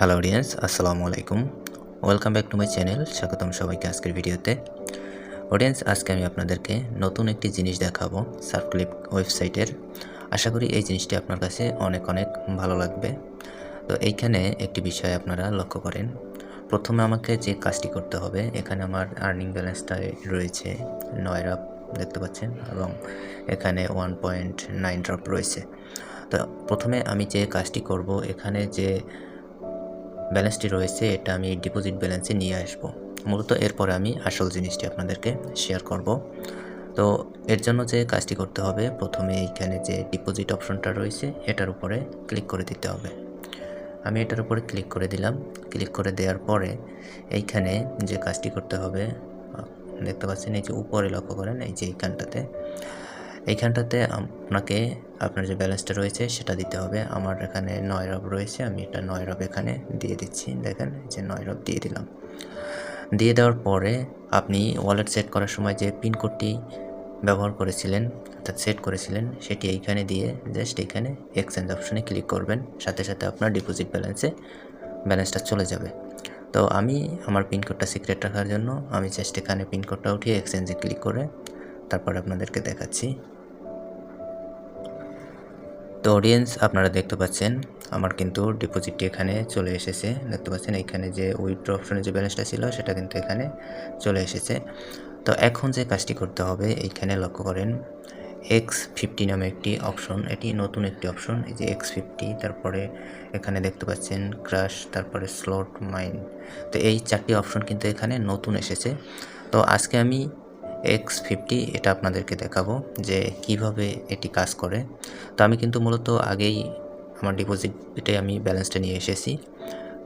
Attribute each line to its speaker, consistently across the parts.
Speaker 1: Hello audience আসসালামু আলাইকুম welcome back to my channel স্বাগতম সবাইকে আজকের ভিডিওতে। অডিয়েন্স আজকে আমি আপনাদেরকে নতুন একটি জিনিস দেখাবো সার্ফক্লিপ ওয়েবসাইটের আশা করি এই জিনিসটি আপনার কাছে অনেক অনেক ভালো লাগবে। তো এইখানে একটি বিষয় আপনারা লক্ষ্য করেন। প্রথমে আমাকে যে কাজটি করতে হবে, এখানে আমার আর্নিং ব্যালেন্সটা রয়েছে নয় রাপ দেখতে পাচ্ছেন? এবং এখানে ওয়ান পয়েন্ট নাইন ড্রপ রয়েছে। তো প্রথমে আমি যে কাজটি করব, এখানে যে ব্যালেন্সটি রয়েছে, এটা আমি ডিপোজিট ব্যালেন্সে নিয়ে আসব। মূলত এরপরে আমি আসল জিনিসটি আপনাদেরকে শেয়ার করব। তো এর জন্য যে কাজটি করতে হবে, প্রথমে এইখানে যে ডিপোজিট অপশনটা রয়েছে, এটার উপরে ক্লিক করে দিতে হবে। আমি এটার উপরে ক্লিক করে দিলাম। ক্লিক করে দেওয়ার পরে এইখানে যে কাজটি করতে হবে, দেখতে পাচ্ছেন, এই যে উপরে লক্ষ্য করেন, এই যে এইখানটাতে এইখানটাতে আপনাকে, আপনার যে ব্যালেন্সটা রয়েছে সেটা দিতে হবে। আমার এখানে নয় রব রয়েছে, আমি এটা নয় রব এখানে দিয়ে দিচ্ছি। দেখেন যে নয় রব দিয়ে দিলাম। দিয়ে দেওয়ার পরে আপনি ওয়ালেট সেট করার সময় যে পিনকোডটি ব্যবহার করেছিলেন, অর্থাৎ সেট করেছিলেন, সেটি এইখানে দিয়ে জাস্ট এইখানে এক্সচেঞ্জ অপশনে ক্লিক করবেন। সাথে সাথে আপনার ডিপোজিট ব্যালেন্সে ব্যালেন্সটা চলে যাবে। তো আমি আমার পিনকোডটা সিক্রেট রাখার জন্য আমি জাস্ট এখানে পিনকোডটা উঠিয়ে এক্সচেঞ্জে ক্লিক করে তারপর আপনাদেরকে দেখাচ্ছি। তো অডিয়েন্স আপনারা দেখতে পাচ্ছেন, আমার কিন্তু ডিপোজিটটি এখানে চলে এসেছে। দেখতে পাচ্ছেন, এখানে যে উইথড্র অপশনে যে ব্যালেন্সটা ছিল, সেটা কিন্তু এখানে চলে এসেছে। তো এখন যে কাজটি করতে হবে, এইখানে লক্ষ্য করেন এক্স ফিফটি নামে একটি অপশন এটি নতুন একটি অপশন এই যে এক্স ফিফটি তারপরে এখানে দেখতে পাচ্ছেন ক্রাশ তারপরে স্লট মাইন তো এই চারটি অপশন কিন্তু এখানে নতুন এসেছে। তো আজকে আমি এক্স ফিফটি এটা আপনাদেরকে দেখাবো যে কীভাবে এটি কাজ করে। তো আমি কিন্তু মূলত আগেই আমার ডিপোজিটে আমি ব্যালেন্সটা নিয়ে এসেছি।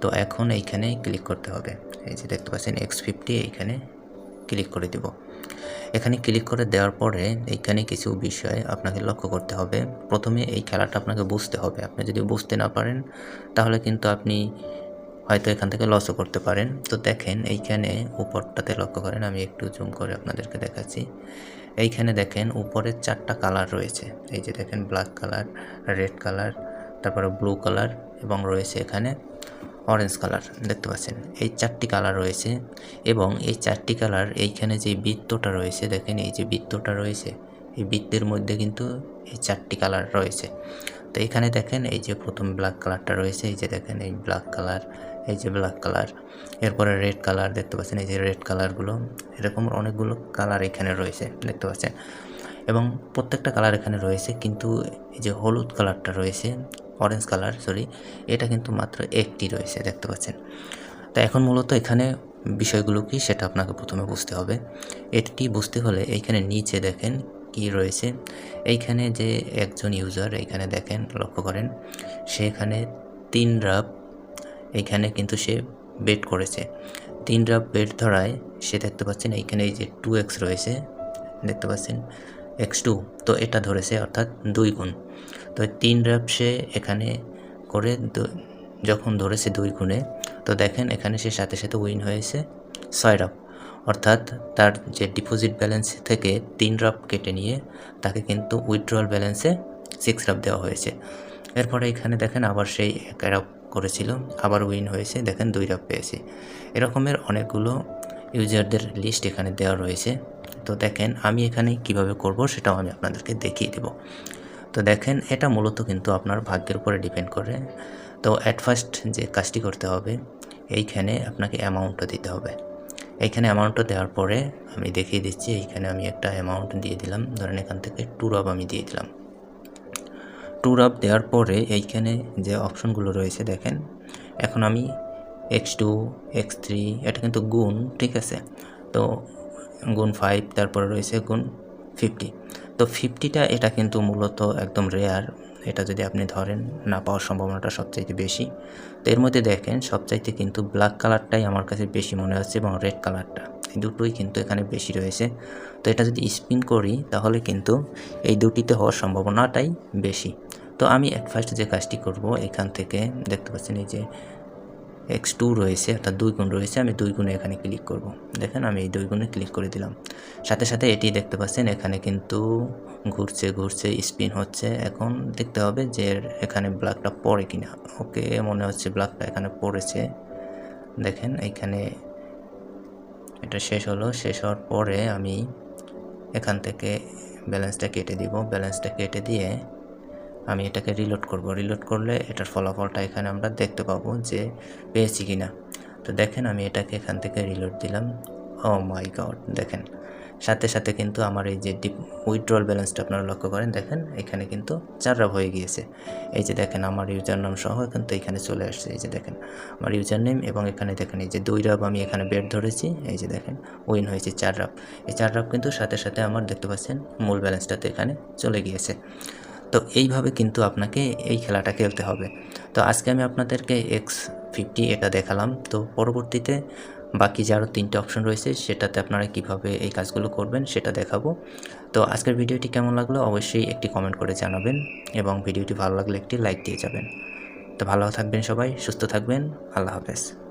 Speaker 1: তো এখন এইখানে ক্লিক করতে হবে। এই যে দেখতে পাচ্ছেন এক্স ফিফটি এইখানে ক্লিক করে দিব। এখানে ক্লিক করে দেওয়ার পরে এইখানে কিছু বিষয় আপনাকে লক্ষ্য করতে হবে। প্রথমে এই খেলাটা আপনাকে বুঝতে হবে। আপনি যদি বুঝতে না পারেন, তাহলে কিন্তু আপনি হয়তো এখান থেকে লসও করতে পারেন। তো দেখেন, এইখানে উপরটাতে লক্ষ্য করেন, আমি একটু জুম করে আপনাদেরকে দেখাচ্ছি। এইখানে দেখেন, উপরে চারটা কালার রয়েছে। এই যে দেখেন ব্ল্যাক কালার রেড কালার তারপরে ব্লু কালার এবং রয়েছে এখানে অরেঞ্জ কালার দেখতে পাচ্ছেন? এই চারটি কালার রয়েছে এবং এই চারটি কালার এইখানে যে বৃত্তটা রয়েছে, দেখেন, এই যে বৃত্তটা রয়েছে, এই বৃত্তের মধ্যে কিন্তু এই চারটি কালার রয়েছে। তো এখানে দেখেন, এই যে প্রথম ব্ল্যাক কালারটা রয়েছে, এই যে দেখেন, এই ব্ল্যাক কালার এই যে ব্ল্যাক কালার এরপরে রেড কালার দেখতে পাচ্ছেন, এই যে রেড কালারগুলো এরকম অনেকগুলো কালার এখানে রয়েছে, দেখতে পাচ্ছেন। এবং প্রত্যেকটা কালার এখানে রয়েছে, কিন্তু এই যে হলুদ কালারটা রয়েছে অরেঞ্জ কালার সরি এটা কিন্তু মাত্র একটি রয়েছে, দেখতে পাচ্ছেন। তো এখন মূলত এখানে বিষয়গুলো কি, সেটা আপনাকে প্রথমে বুঝতে হবে। এটি বুঝতে হলে এইখানে নিচে দেখেন কি রয়েছে। এইখানে যে একজন ইউজার এইখানে দেখেন, লক্ষ্য করেন সেখানে তিন রাব এইখানে কিন্তু সে বেট করেছে। তিন রাব বেট ধরায় সে দেখতে পাচ্ছেন এইখানে এই যে টু এক্স রয়েছে, দেখতে পাচ্ছেন এক্স টু তো এটা ধরেছে অর্থাৎ দুই গুণ। তো তিন র্যাপ সে এখানে করে যখন ধরেছে দুই গুণে, তো দেখেন এখানে সে সাথে সাথে উইন হয়েছে ছয় রাপ অর্থাৎ তার যে ডিপোজিট ব্যালেন্স থেকে তিন রাপ কেটে নিয়ে তাকে কিন্তু উইথড্রয়াল ব্যালেন্সে সিক্স রাপ দেওয়া হয়েছে। এরপরে এখানে দেখেন আবার সেই এক রাপ করেছিল, আবার উইন হয়েছে। দেখেন দুই রাপ পেয়েছে। এরকমের অনেকগুলো ইউজারদের লিস্ট এখানে দেওয়া রয়েছে। তো দেখেন আমি এখানে কীভাবে করব সেটাও আমি আপনাদেরকে দেখিয়ে দেব। তো দেখেন এটা মূলত কিন্তু আপনার ভাগ্যের উপরে ডিপেন্ড করে। তো অ্যাট ফার্স্ট যে কাজটি করতে হবে, এইখানে আপনাকে অ্যামাউন্টটা দিতে হবে। এইখানে অ্যামাউন্টটা দেওয়ার পরে আমি দেখিয়ে দিচ্ছি, এইখানে আমি একটা অ্যামাউন্ট দিয়ে দিলাম। ধরেন এখান থেকে টু রব আমি দিয়ে দিলাম। টু রব দেওয়ার পরে এইখানে যে অপশনগুলো রয়েছে দেখেন, এখন আমি এক্স টু এক্স থ্রি এটা কিন্তু গুণ, ঠিক আছে? তো গুণ ফাইভ তারপরে রয়েছে গুণ ফিফটি তো ফিফটিটা এটা কিন্তু মূলত একদম রেয়ার এটা যদি আপনি ধরেন, না পাওয়ার সম্ভাবনাটা সবচাইতে বেশি। তো এর মধ্যে দেখেন, সবচাইতে কিন্তু ব্ল্যাক কালারটাই আমার কাছে বেশি মনে হচ্ছে এবং রেড কালারটা এই দুটোই কিন্তু এখানে বেশি রয়েছে। তো এটা যদি স্পিন করি, তাহলে কিন্তু এই দুটিতে হওয়ার এক্স টু রয়েছে, অর্থাৎ দুই গুণ রয়েছে, আমি দুই গুণে এখানে ক্লিক করব। দেখেন আমি এই দুই গুণে ক্লিক করে দিলাম। সাথে সাথে এটি দেখতে পাচ্ছেন, এখানে কিন্তু ঘুরছে ঘুরছে স্পিন হচ্ছে। এখন দেখতে হবে যে এখানে ব্লাকটা পড়ে কিনা। ওকে, মনে হচ্ছে ব্লাকটা এখানে পড়েছে। দেখেন এইখানে এটা শেষ হলো। শেষ হওয়ার পরে আমি এখান থেকে ব্যালেন্সটা কেটে দিব। ব্যালেন্সটা কেটে দিয়ে আমি এটাকে রিলোড করব। রিলোড করলে এটার ফলাফলটা এখানে আমরা দেখতে পাবো যে পেয়েছি কি না তো দেখেন আমি এটাকে এখান থেকে রিলোড দিলাম। ও মাই গড দেখেন। সাথে সাথে কিন্তু আমার এই যে ডিপ উইথড্রল ব্যালেন্সটা আপনারা লক্ষ্য করেন, দেখেন এখানে কিন্তু চার রাব হয়ে গিয়েছে। এই যে দেখেন আমার ইউজার নাম সহ এখন তো এখানে চলে আসছে। এই যে দেখেন আমার ইউজার নেম এবং এখানে দেখেন এই যে দুই রাব আমি এখানে বেড ধরেছি। এই যে দেখেন উইন হয়েছে চার রাব এই চার রাব কিন্তু সাথে সাথে আমার দেখতে পাচ্ছেন মূল ব্যালেন্সটাতে এখানে চলে গিয়েছে। তো এইভাবে কিন্তু আপনাকে এই খেলাটা খেলতে হবে। তো আজকে আমি আপনাদেরকে এক্স ফিফটি এটা দেখালাম। তো পরবর্তীতে বাকি যে আরও তিনটে অপশন রয়েছে, সেটাতে আপনারা কীভাবে এই কাজগুলো করবেন সেটা দেখাবো। তো আজকের ভিডিওটি কেমন লাগল অবশ্যই একটি কমেন্ট করে জানাবেন এবং ভিডিওটি ভালো লাগলে একটি লাইক দিয়ে যাবেন। তো ভালো থাকবেন সবাই, সুস্থ থাকবেন, আল্লাহ হাফেজ।